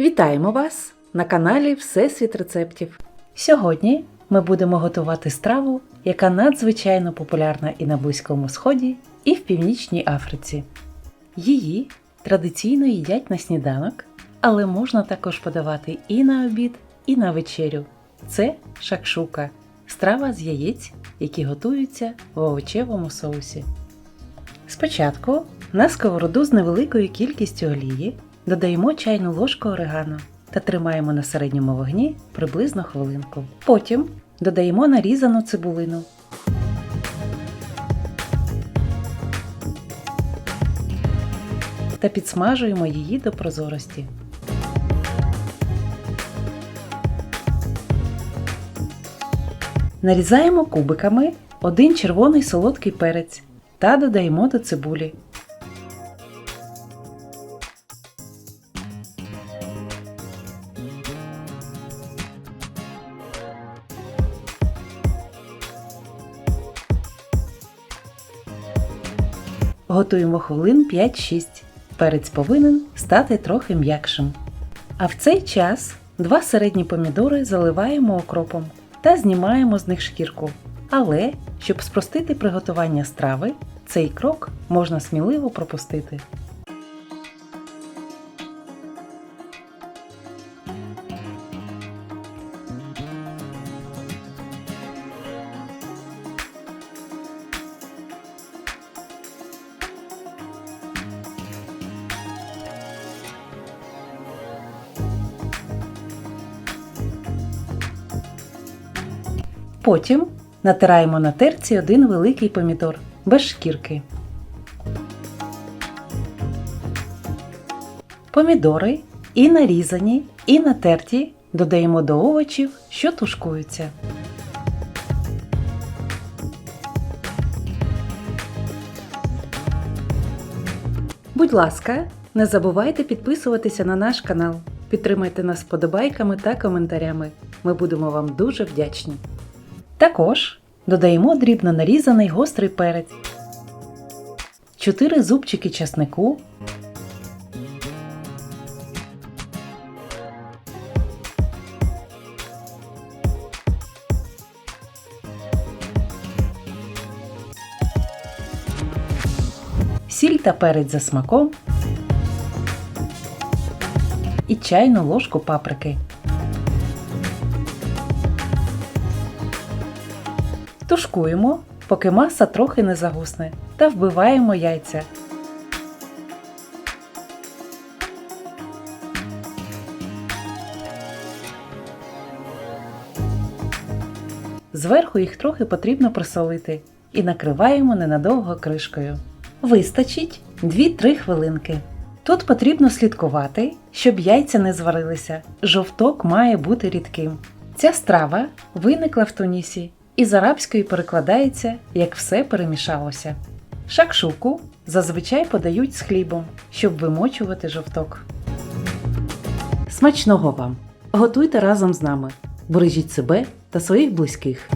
Вітаємо вас на каналі Всесвіт рецептів. Сьогодні ми будемо готувати страву, яка надзвичайно популярна і на Близькому Сході, і в Північній Африці. Її традиційно їдять на сніданок, але можна також подавати і на обід, і на вечерю. Це шакшука страва з яєць, які готуються в овочевому соусі. Спочатку на сковороду з невеликою кількістю олії додаємо чайну ложку орегано та тримаємо на середньому вогні приблизно хвилинку. Потім додаємо нарізану цибулину. Та підсмажуємо її до прозорості. Нарізаємо кубиками один червоний солодкий перець та додаємо до цибулі. Готуємо хвилин 5-6. Перець повинен стати трохи м'якшим. А в цей час два середні помідори заливаємо окропом та знімаємо з них шкірку. Але, щоб спростити приготування страви, цей крок можна сміливо пропустити. Потім натираємо на терці один великий помідор без шкірки. Помідори і нарізані, і натерті додаємо до овочів, що тушкуються. Будь ласка, не забувайте підписуватися на наш канал. Підтримайте нас вподобайками та коментарями. Ми будемо вам дуже вдячні. Також додаємо дрібно нарізаний гострий перець, 4 зубчики часнику, сіль та перець за смаком і чайну ложку паприки. Тушкуємо, поки маса трохи не загусне, та вбиваємо яйця. Зверху їх трохи потрібно присолити і накриваємо ненадовго кришкою. Вистачить 2-3 хвилинки. Тут потрібно слідкувати, щоб яйця не зварилися. Жовток має бути рідким. Ця страва виникла в Тунісі і з арабської перекладається як все перемішалося. Шакшуку зазвичай подають з хлібом, щоб вимочувати жовток. Смачного вам! Готуйте разом з нами. Бережіть себе та своїх близьких.